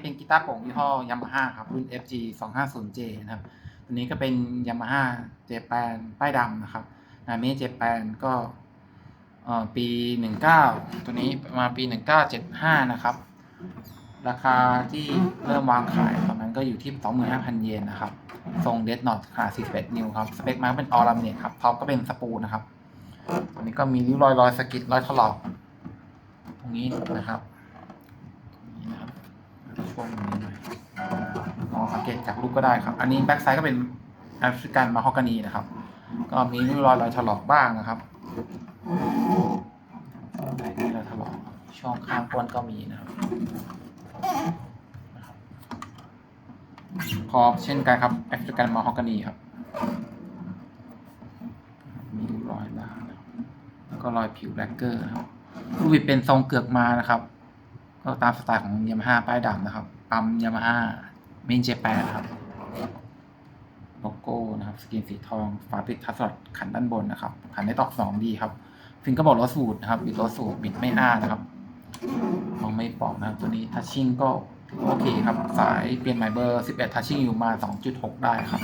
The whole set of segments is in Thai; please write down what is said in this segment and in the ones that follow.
เป็นกีตาร์โปร่งยี่ห้อยามาฮ่าครับ รุ่น FG 250J นะครับ ตัวนี้ก็เป็นยามาฮ่าเจแปนป้ายดำนะครับนาเมเจแปนก็ปี 19 ตัวนี้มาปี 1975 นะครับ ราคาที่เริ่มวางขายตอนนั้นก็อยู่ที่ 25,000 เยนนะครับ ทรงเดดนอตขนาด41 นิ้วครับ สเปคมาเป็นออล a มเนตครับ ท็อปก็เป็นสปูนะครับ ตัวนี้ก็มีริ้วรอยรอยสกิดรอยถลอก ตรงนี้นะครับตรงนี้นะครับ ช่วงนี้หน่อยลองสังเกตจากรูปก็ได้ครับ อันนี้แบ็กไซด์ก็เป็นแอฟริกันมาฮอกกานีนะครับ ก็มีริ้วรอยรอยถลอกบ้างนะครับไหนนี่เรอยถลอกช่องข้างก้นก็มีนะครับนะคอเช่นกันครับแอฟริกันมาฮอกกานีครับ มีรอยบ้างนแล้วก็รอยผิวแบล็กเกอร์นะครับลูกบิดเป็นทรงเกือกมานะครับ ก็ตามสไตล์ของยามาฮ่าป้ายดำนะครับ ปั๊มยามาฮ่าเมนเจแปนครับโลโก้นะครับ สกรีนสีทอง ฝาปิดทัชสอดขันด้านบนนะครับ ขันได้ตอกสองดีครับ ฟิงก็บอกรถสูตรนะครับบิดรถสูตรบิดไม่อ้านะครับมองไม่ปอกนะครับ ตัวนี้ทัชชิ่งก็โอเคครับ สายเปลี่ยนหมายเบอร์ 11 ทัชชิ่งอยู่มา 2.6 ได้ครับ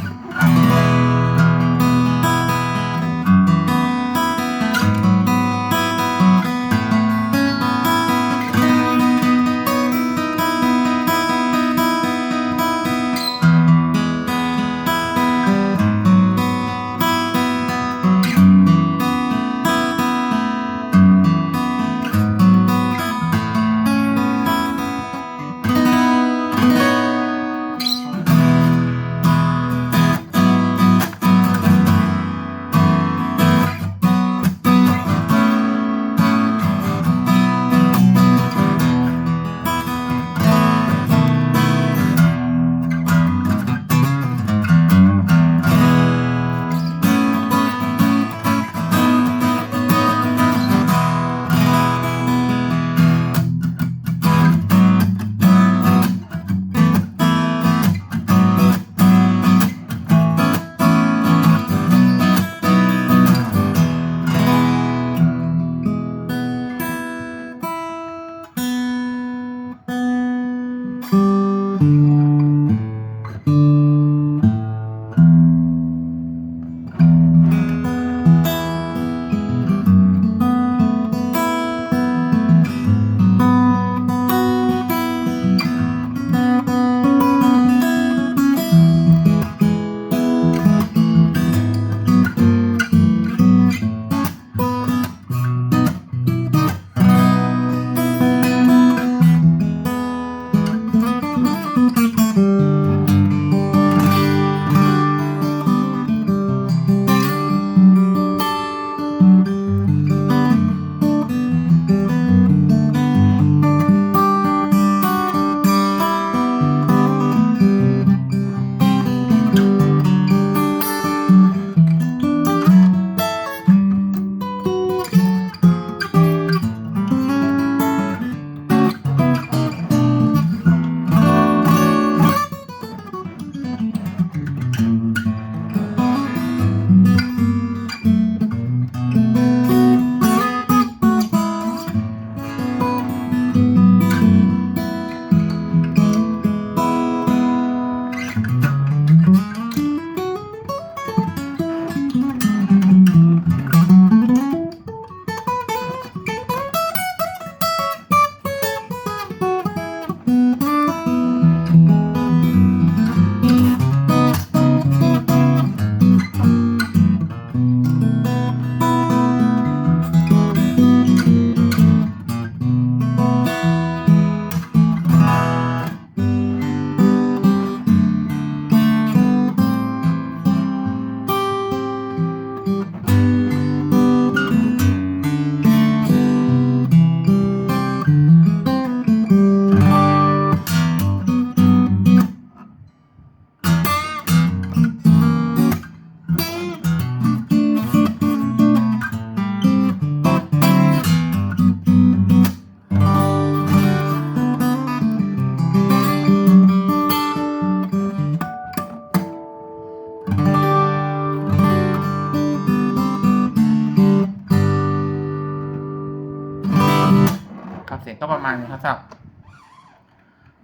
ครับ เสียงก็ประมาณนี้ครับสำหรับ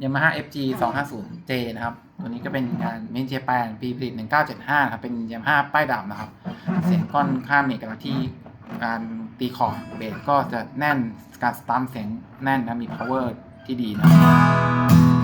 Yamaha FG 250J นะครับ ตัวนี้ก็เป็นงานเมนเจแปนปีผลิต 1975 ครับ เป็น Yamaha ป้ายดำนะครับ เสียงก้อนข้ามเอกลักษณ์ที่การตีคอร์ดเบสก็จะแน่น การสตัมเสียงแน่นนะมี power ที่ดีนะครับ